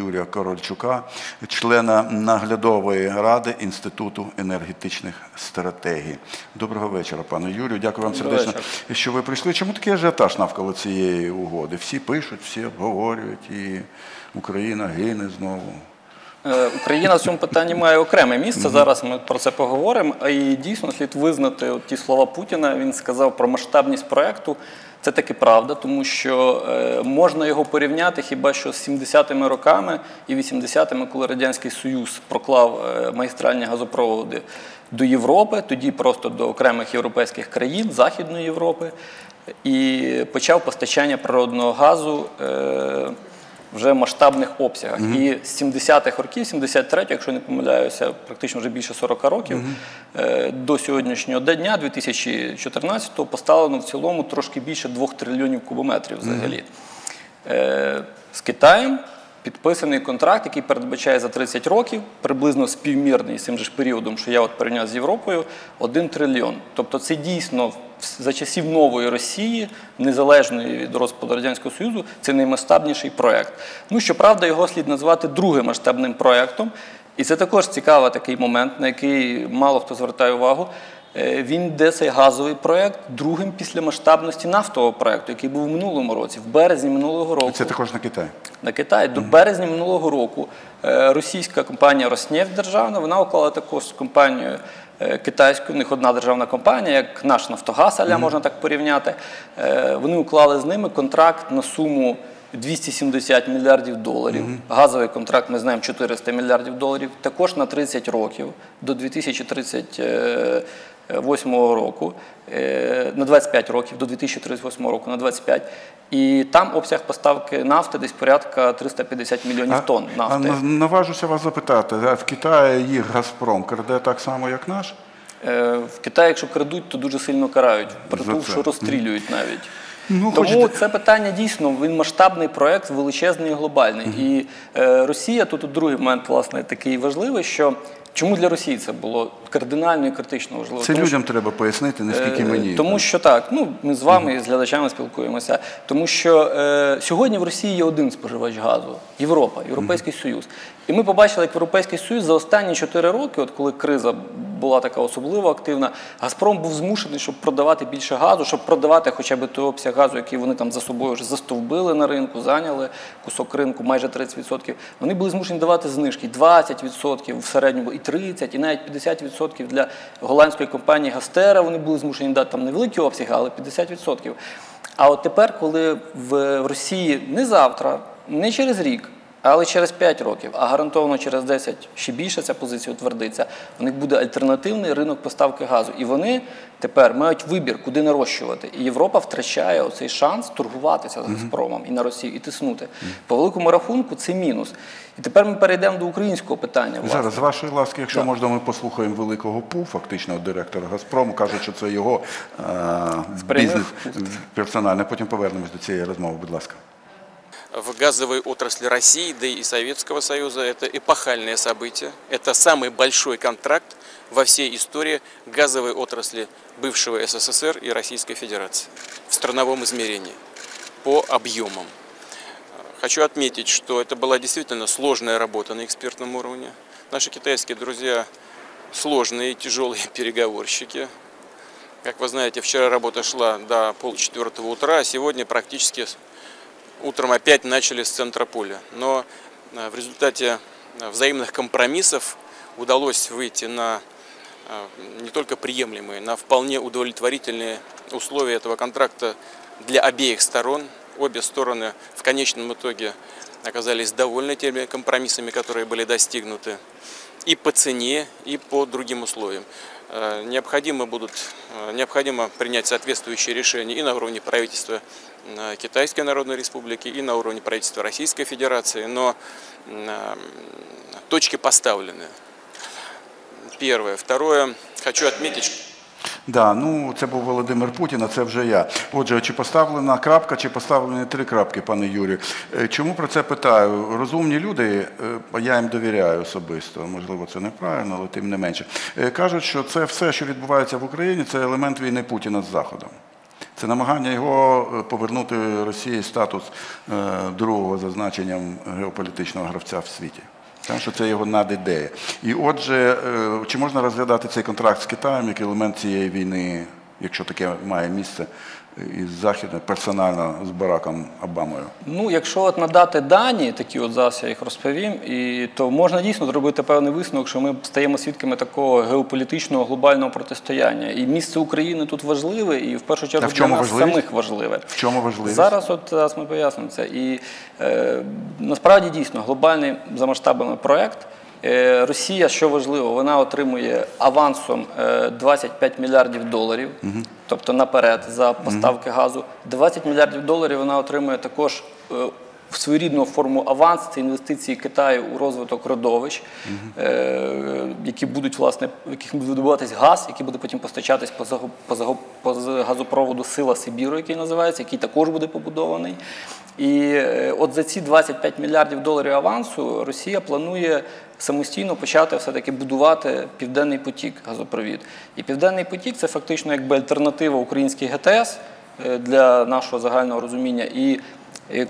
Юрія Корольчука, члена наглядової ради Інституту енергетичних стратегій. Доброго вечора, пане Юрію. Дякую вам Доброго сердечно, вечора. що ви прийшли. Чому такий ажіотаж навколо цієї угоди? Всі пишуть, всі обговорюють, і Україна гине знову. Е, Україна в цьому питанні має окреме місце. Зараз ми про це поговоримо. І дійсно слід визнати от ті слова Путіна. Він сказав про масштабність проекту. Це таки правда, тому що е, можна його порівняти хіба що з 70-ми роками і 80-ми, коли Радянський Союз проклав е, магістральні газопроводи до Європи, тоді просто до окремих європейських країн Західної Європи, і почав постачання природного газу. Вже масштабних обсягах. І з 70-х років, 73-го, якщо не помиляюся, практично вже більше 40 років, е, до сьогоднішнього дня, 2014-го, поставлено в цілому трошки більше 2 трильйонів кубометрів взагалі. Е, З Китаєм підписаний контракт, який передбачає за 30 років, приблизно співмірний з цим же періодом, що я от порівняв з Європою, 1 трильйон. Тобто це дійсно за часів нової Росії, незалежної від розпаду Радянського Союзу, це наймасштабніший проект. Ну, щоправда, його слід назвати другим масштабним проектом. І це також цікавий такий момент, на який мало хто звертає увагу. Е, Він йде цей газовий проект другим після масштабності нафтового проекту, який був в минулому році, в березні минулого року Це також на Китай. на Китай. До березня минулого року е, російська компанія Роснефть державна вона уклала також з компанією е, китайською, у них одна державна компанія, як наш Нафтогаз, аля можна так порівняти. Вони уклали з ними контракт на суму. 270 мільярдів доларів. Газовий контракт, ми знаємо, 400 мільярдів доларів. Також на 30 років до 2038 року, е, на 25 років до 2038 року, на 25. І там обсяг поставки нафти десь порядка 350 мільйонів тонн а нафти. на- наважуся вас запитати, а в Китаї їх Газпром краде так само, як наш? Е, В Китаї, якщо крадуть, то дуже сильно карають. Притул, що розстрілюють навіть. Ну, Тому хочете- це питання дійсно він масштабний проект, величезний і глобальний. І е, Росія тут другий момент, власне, такий важливий, що чому для Росії це було кардинально і критично важливо? Це Тому що- людям треба пояснити, наскільки Е, мені. Тому що так, ну ми з вами і з глядачами спілкуємося. Тому що е, сьогодні в Росії є один споживач газу Європа, Європейський Союз. І ми побачили, як Європейський Союз за останні 4 роки, от коли криза була така особливо активна, Газпром був змушений, щоб продавати більше газу, щоб продавати хоча б той обсяг газу, який вони там за собою вже застовбили на ринку, зайняли кусок ринку майже 30%. Вони були змушені давати знижки 20% в середньому, і 30%, і навіть 50% для голландської компанії Гастера. Вони були змушені дати там невеликі обсяги, але 50%. А от тепер, коли в Росії не завтра, не через рік, але через 5 років, а гарантовано через 10 ще більше ця позиція утвердиться, у них буде альтернативний ринок поставки газу. І вони тепер мають вибір, куди нарощувати. І Європа втрачає оцей шанс торгуватися з Газпромом і на Росію, і тиснути. По великому рахунку це мінус. І тепер ми перейдемо до українського питання. власне. Зараз, з вашої ласки, якщо можна, ми послухаємо великого ПУ, фактичного директора Газпрому. Кажуть, що це його е, бізнес персональний. Потім повернемось до цієї розмови, будь ласка. В газовой отрасли России, да и Советского Союза. Это эпохальное событие. Это самый большой контракт во всей истории газовой отрасли бывшего СССР и Российской Федерации в страновом измерении по объемам. Хочу отметить, что это была действительно сложная работа на экспертном уровне. Наши китайские друзья сложные, тяжелые переговорщики. Как вы знаете, вчера работа шла до полчетвертого утра, а сегодня практически утром опять начали с центра поля. Но э, в результате э, взаимных компромиссов удалось выйти на э, не только приемлемые, на вполне удовлетворительные условия этого контракта для обеих сторон. Обе стороны в конечном итоге оказались довольны теми компромиссами, которые были достигнуты и по цене, и по другим условиям. Необходимо, будут, необходимо принять соответствующие решения и на уровне правительства Китайской Народной Республики, и на уровне правительства Российской Федерации, но точки поставлены. Первое. Второе. Хочу отметить, Да, ну це був Володимир Путін, а це вже я. Отже, чи поставлена крапка, чи поставлені три крапки, пане Юрію. Е, Чому про це питаю? Розумні люди, е, я їм довіряю особисто, можливо, це неправильно, але тим не менше. е, Кажуть, що це все, що відбувається в Україні, це елемент війни Путіна з Заходом. Це намагання його е, повернути Росії статус е, другого за значенням геополітичного гравця в світі. Тому що це його надідея. І отже, е, чи можна розглядати цей контракт з Китаєм як елемент цієї війни, якщо таке має місце, із Західною, персонально з Бараком Обамою? Ну, якщо от надати дані, такі от зараз я їх розповім, і то можна дійсно зробити певний висновок, що ми стаємо свідками такого геополітичного глобального протистояння. І місце України тут важливе, і в першу чергу в для нас важливість? самих важливе. В чому важливість? Зараз, от зараз ми пояснимо це. І е, насправді дійсно глобальний за масштабами проект. Е, Росія, що важливо, вона отримує авансом е, 25 мільярдів доларів, тобто наперед за поставки газу. 20 мільярдів доларів вона отримує також е, в своєрідну форму аванс. Це інвестиції Китаю у розвиток родовищ, е, які будуть власне, в яких буде видобуватись газ, який буде потім постачатись по, по, газопроводу Сила Сибіру, який називається, який також буде побудований. І е, от за ці 25 мільярдів доларів авансу Росія планує самостійно почати все-таки будувати Південний потік газопровід. І Південний потік це фактично якби альтернатива українській ГТС е, для нашого загального розуміння. І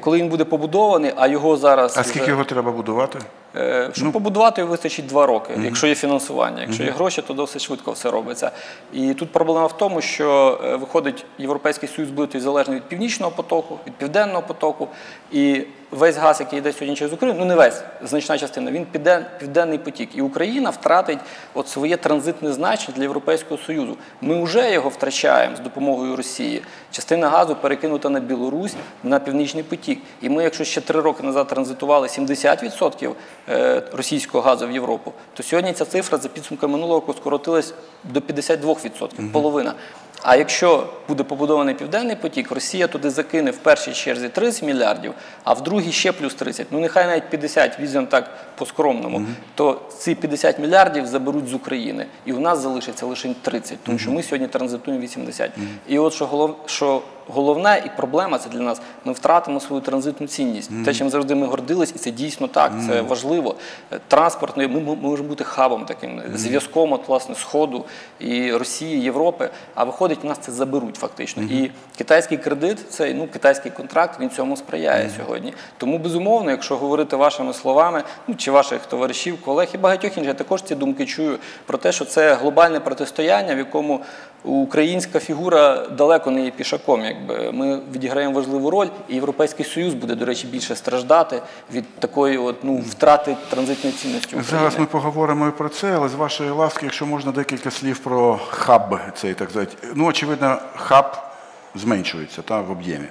коли він буде побудований, а його зараз А скільки його треба будувати? Е, Щоб побудувати, вистачить два роки, якщо є фінансування. Якщо є гроші, то досить швидко все робиться. І тут проблема в тому, що е, виходить, Європейський Союз буде залежний від північного потоку, від південного потоку. І весь газ, який йде сьогодні через Україну, ну не весь, значна частина, він піде південний потік. І Україна втратить от своє транзитне значення для Європейського Союзу. Ми вже його втрачаємо з допомогою Росії. Частина газу перекинута на Білорусь на північний потік. І ми, якщо ще три роки назад транзитували 70% е, російського газу в Європу, то сьогодні ця цифра за підсумками минулого року скоротилась до 52%, половина. А якщо буде побудований південний потік, Росія туди закине в першій черзі 30 мільярдів, а в другій ще плюс 30, ну нехай навіть 50, візьмемо так по-скромному, то ці 50 мільярдів заберуть з України. І у нас залишиться лише 30, тому що ми сьогодні транзитуємо 80. І от що, голов, що головне і проблема це для нас, ми втратимо свою транзитну цінність. Те, чим завжди ми гордились, і це дійсно так, це важливо. Е, Транспортний, ми, ми можемо бути хабом таким, зв'язком от, власне, Сходу і Росії, Європи, а виходить, в нас це заберуть фактично. І китайський кредит, цей ну, китайський контракт, він цьому сприяє сьогодні. Тому, безумовно, якщо говорити вашими словами, ну, чи ваших товаришів, колег і багатьох інших, я також ці думки чую про те, що це глобальне протистояння, в якому українська фігура далеко не є пішаком. Якби ми відіграємо важливу роль, і Європейський Союз буде, до речі, більше страждати від такої от, ну, втрати транзитної цінності України. Зараз ми поговоримо і про це, але з вашої ласки, якщо можна декілька слів про хаб, цей так сказати. Ну, очевидно, хаб зменшується та, в об'ємі.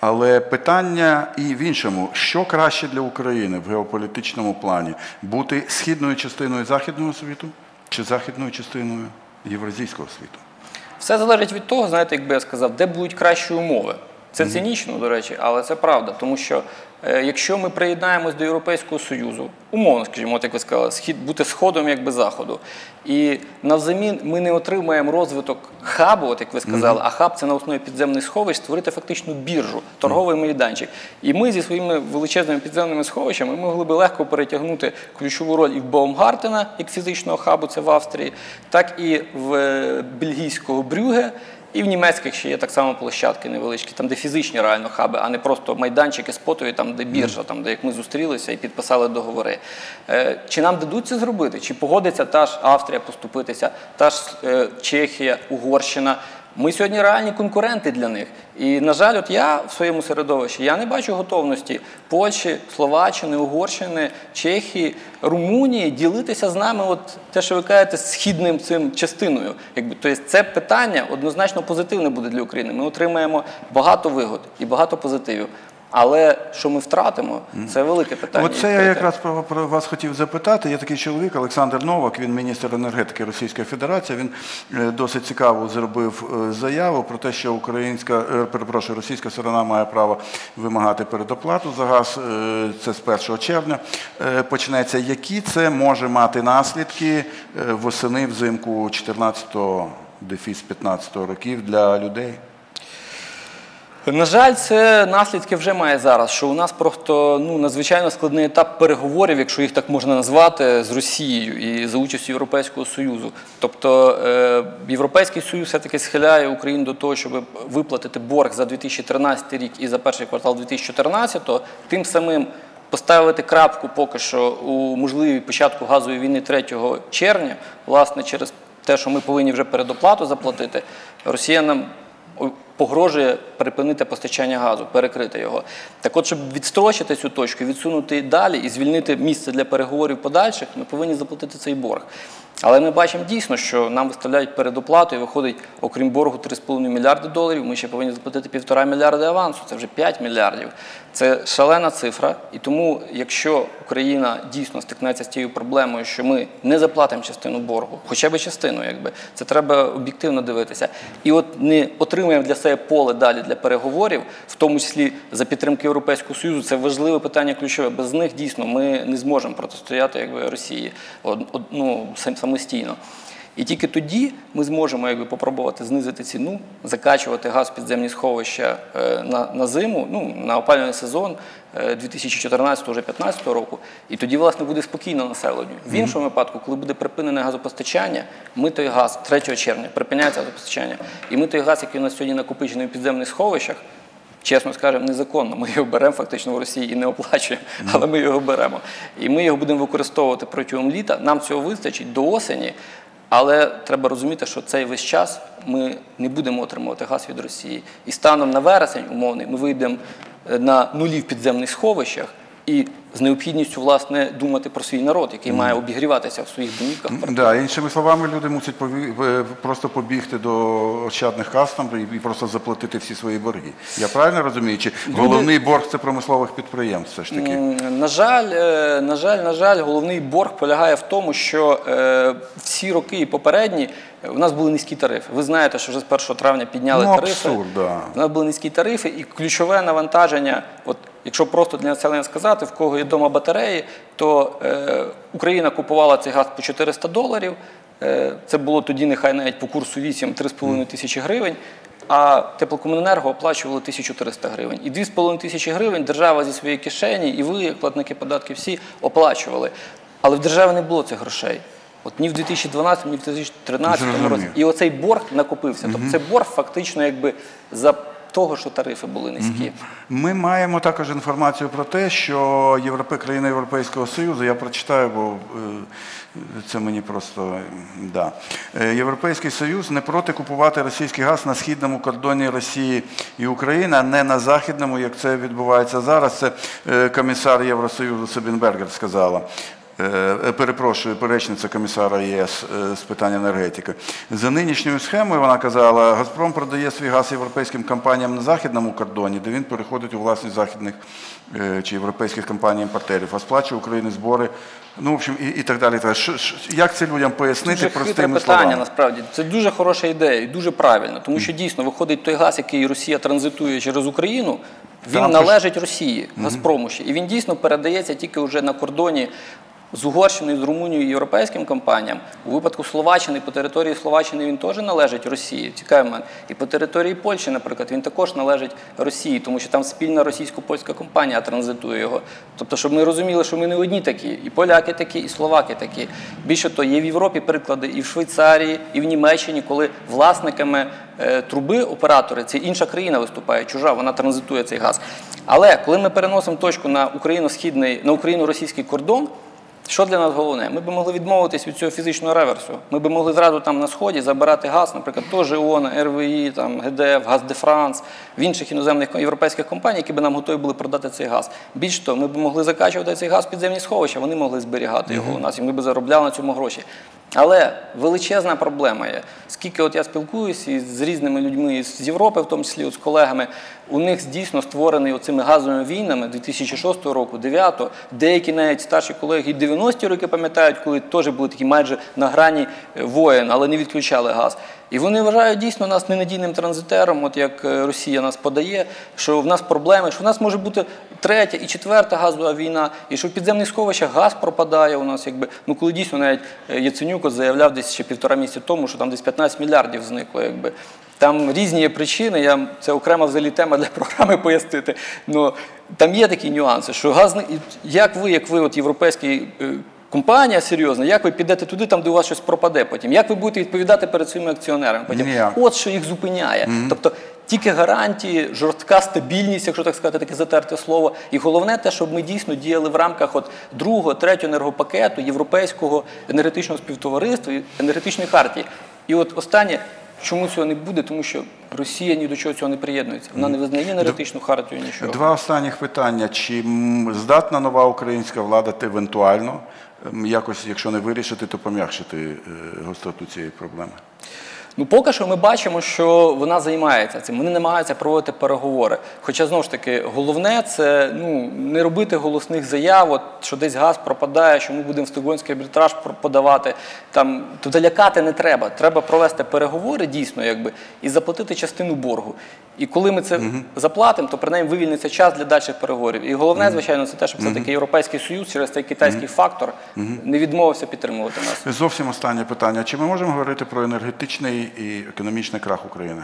Але питання і в іншому, що краще для України в геополітичному плані бути східною частиною західного світу чи західною частиною євразійського світу? Все залежить від того, знаєте, якби я сказав, де будуть кращі умови. Це цинічно, до речі, але це правда. Тому що якщо ми приєднаємось до Європейського Союзу, умовно, скажімо, от як ви сказали, схід бути сходом якби заходу, і навзамін ми не отримаємо розвиток хабу, от як ви сказали, а хаб це на основі підземних сховищ створити фактично біржу, торговий майданчик. І ми зі своїми величезними підземними сховищами ми могли би легко перетягнути ключову роль і в Баумгартена, як фізичного хабу, це в Австрії, так і в е, бельгійського Брюге. І в німецьких ще є так само площадки невеличкі, там де фізичні реально хаби, а не просто майданчики спотові, там де біржа, там де як ми зустрілися і підписали договори. Е, чи нам дадуть це зробити? Чи погодиться та ж Австрія поступитися, та ж е, Чехія, Угорщина? Ми сьогодні реальні конкуренти для них. І, на жаль, от я в своєму середовищі я не бачу готовності Польщі, Словаччини, Угорщини, Чехії, Румунії ділитися з нами, от те, що ви кажете, східним цим частиною. Якби тобто це питання однозначно позитивне буде для України. Ми отримаємо багато вигод і багато позитивів. Але що ми втратимо, це велике питання. Оце я якраз про, про вас хотів запитати. Є такий чоловік Олександр Новак, він міністр енергетики Російської Федерації. Він е, досить цікаво зробив е, заяву про те, що українська, е, перепрошую, російська сторона має право вимагати передоплату за газ. Це з 1 червня почнеться. Які це може мати наслідки восени взимку 14-го, дефіс 15-го років для людей? На жаль, це наслідки вже має зараз, що у нас просто ну, надзвичайно складний етап переговорів, якщо їх так можна назвати, з Росією і за участю Європейського Союзу. Тобто е, Європейський Союз все-таки схиляє Україну до того, щоб виплатити борг за 2013 рік і за перший квартал 2014, тим самим поставити крапку поки що у можливій початку газової війни 3 червня, власне, через те, що ми повинні вже передоплату заплатити, Росія нам о- погрожує припинити постачання газу, перекрити його. Так от, щоб відстрочити цю точку, відсунути далі і звільнити місце для переговорів подальших, ми повинні заплатити цей борг. Але ми бачимо дійсно, що нам виставляють передоплату і виходить, окрім боргу 3,5 мільярди доларів, ми ще повинні заплатити 1,5 мільярди авансу, це вже 5 мільярдів. Це шалена цифра. І тому, якщо Україна дійсно стикнеться з тією проблемою, що ми не заплатимо частину боргу, хоча б частину, якби це треба об'єктивно дивитися, і от не отримаємо для себе поле далі для переговорів, в тому числі за підтримки Європейського Союзу, це важливе питання ключове. Без них дійсно ми не зможемо протистояти якби Росії од- од- ну, сам- самостійно. І тільки тоді ми зможемо якби, попробувати знизити ціну, закачувати газ в підземні сховища е, на, на зиму, ну, на опалювальний сезон е, 2014-2015 року. І тоді, власне, буде спокійно населенню. В іншому випадку, коли буде припинене газопостачання, ми той газ 3 червня припиняється газопостачання, і ми той газ, який у нас сьогодні накопичений в підземних сховищах, чесно скажемо, незаконно. Ми його беремо фактично в Росії і не оплачуємо, але ми його беремо. І ми його будемо використовувати протягом літа. Нам цього вистачить до осені. Але треба розуміти, що цей весь час ми не будемо отримувати газ від Росії. І станом на вересень, умовний, ми вийдемо е, на нулі в підземних сховищах і з необхідністю власне думати про свій народ, який має обігріватися в своїх домівках. Да, іншими словами, люди мусять пові- е, просто побігти до ощадних кас і просто заплатити всі свої борги. Я правильно розумію? Чи головний борг це промислових підприємств все ж таки? На жаль, е, на жаль, на жаль, головний борг полягає в тому, що е, всі роки і попередні у нас були низькі тарифи. Ви знаєте, що вже з 1 травня підняли Ну, тарифи. абсурд, да. У нас були низькі тарифи, і ключове навантаження, от якщо просто для населення сказати, в кого є вдома батареї, то е, Україна купувала цей газ по 400 доларів. Е, це було тоді нехай навіть по курсу 8-3,5 тисячі гривень. А теплокомуненерго оплачували 1300 гривень. І 2,5 тисячі гривень держава зі своєї кишені, і ви, платники податків, всі оплачували. Але в держави не було цих грошей. От ні в 2012, ні в 2013 році. І оцей борг накопився. Тобто це борг фактично якби за того, що тарифи були низькі. Ми маємо також інформацію про те, що Європе, країни Європейського Союзу, я прочитаю, бо е, це мені просто да. Е, Європейський Союз не проти купувати російський газ на східному кордоні Росії і України, а не на західному, як це відбувається зараз. Це е, комісар Євросоюзу Себінбергер сказала. Е, е, Перепрошую, перечниця комісара ЄС е, з питань енергетики. За нинішньою схемою вона казала, Газпром продає свій газ європейським компаніям на західному кордоні, де він переходить у власність західних чи європейських компаній-імпортерів, а сплачує Україні збори. Ну, в общем, і, і так далі. Як це людям пояснити Дуже простими питання, словами? насправді. Це дуже хороша ідея і дуже правильно, тому що дійсно виходить той газ, який Росія транзитує через Україну, він належить Росії, Газпрому ще. І він дійсно передається тільки вже на кордоні з Угорщиною, з Румунією і європейським компаніям. У випадку Словаччини, по території Словаччини він теж належить Росії. Цікавий момент. І по території Польщі, наприклад, він також належить Росії, тому що там спільна російсько-польська компанія транзитує його. Тобто, щоб ми розуміли, що ми не одні такі, і поляки такі, і словаки такі. Більше того, є в Європі приклади і в Швейцарії, і в Німеччині, коли власниками е, труби оператори це інша країна виступає, чужа, вона транзитує цей газ. Але коли ми переносимо точку на україно-східний, на україно-російський кордон. Що для нас головне? Ми б могли відмовитись від цього фізичного реверсу. Ми б могли зразу там на сході забирати газ, наприклад, теж ООН, РВІ, там, ГДФ, Газ де Франс, в інших іноземних європейських компаній, які б нам готові були продати цей газ. Більш того, ми б могли закачувати цей газ в підземні сховища, вони могли зберігати його у нас, і ми б заробляли на цьому гроші. Але величезна проблема є. Скільки от я спілкуюся і з різними людьми з Європи, в тому числі з колегами, у них дійсно створений оцими газовими війнами 2006 року, 2009, деякі навіть старші колеги і 90-ті роки пам'ятають, коли теж були такі майже на грані е, воєн, але не відключали газ. І вони вважають дійсно нас ненадійним транзитером, от як е, Росія нас подає, що в нас проблеми, що в нас може бути третя і четверта газова війна, і що в підземних сховищах газ пропадає у нас, якби ну коли дійсно навіть е, Яценюк заявляв десь ще півтора місяці тому, що там десь 15 мільярдів зникло, якби. Там різні є причини, я це окрема взагалі тема для програми пояснити. Ну там є такі нюанси, що газ як ви, як ви, от європейський. Компанія серйозна, як ви підете туди, там де у вас щось пропаде потім? Як ви будете відповідати перед своїми акціонерами? Потім Ніяк. от що їх зупиняє. Тобто тільки гарантії, жорстка стабільність, якщо так сказати, таке затерте слово. І головне те, щоб ми дійсно діяли в рамках от другого, третього енергопакету, європейського енергетичного співтовариства, енергетичної хартії. І от останнє, чому цього не буде, тому що Росія ні до чого цього не приєднується. Вона не визнає енергетичну хартію нічого. Два останніх питання. Чи здатна нова українська влада евентуально якось, якщо не вирішити, то пом'якшити е, гостроту цієї проблеми? Ну, поки що ми бачимо, що вона займається цим. Вони намагаються проводити переговори. Хоча знову ж таки, головне це ну не робити голосних заяв, от, що десь газ пропадає, що ми будемо в стокгольмський арбітраж подавати. Там туди лякати не треба. Треба провести переговори дійсно, якби і заплатити частину боргу. І коли ми це заплатимо, то принаймні вивільниться час для дальших переговорів. І головне, звичайно, це те, щоб все-таки Європейський Союз через цей китайський фактор не відмовився підтримувати нас. Зовсім останнє питання. Чи ми можемо говорити про енергетичний і економічний крах України?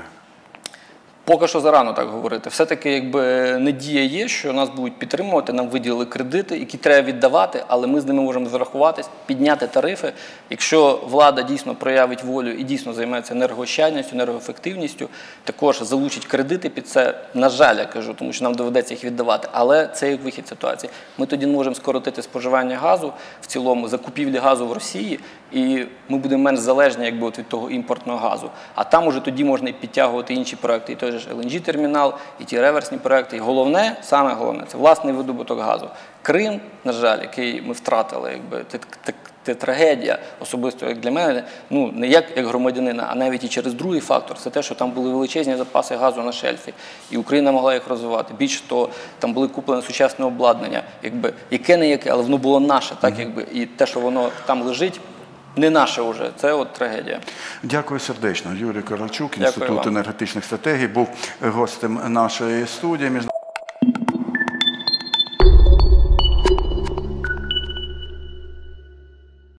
Поки що зарано так говорити. Все-таки якби надія є, що нас будуть підтримувати, нам виділили кредити, які треба віддавати, але ми з ними можемо зарахуватись, підняти тарифи. Якщо влада дійсно проявить волю і дійсно займеться енергоощадністю, енергоефективністю, також залучить кредити під це. На жаль, я кажу, тому що нам доведеться їх віддавати. Але це як вихід ситуації. Ми тоді можемо скоротити споживання газу в цілому, закупівлі газу в Росії, і ми будемо менш залежні якби, от від того імпортного газу. А там уже тоді можна і підтягувати інші проекти, і той же ж LNG-термінал, і ті реверсні проекти. І головне, саме головне, це власний видобуток газу. Крим, на жаль, який ми втратили, якби це, трагедія, особисто як для мене, ну не як, як громадянина, а навіть і через другий фактор. Це те, що там були величезні запаси газу на шельфі, і Україна могла їх розвивати. Більше того, там були куплені сучасне обладнання, якби яке не яке, але воно було наше, так якби і те, що воно там лежить. Не наше вже, це от трагедія. Дякую сердечно. Юрій Корольчук, Інститут енергетичних стратегій, був гостем нашої студії.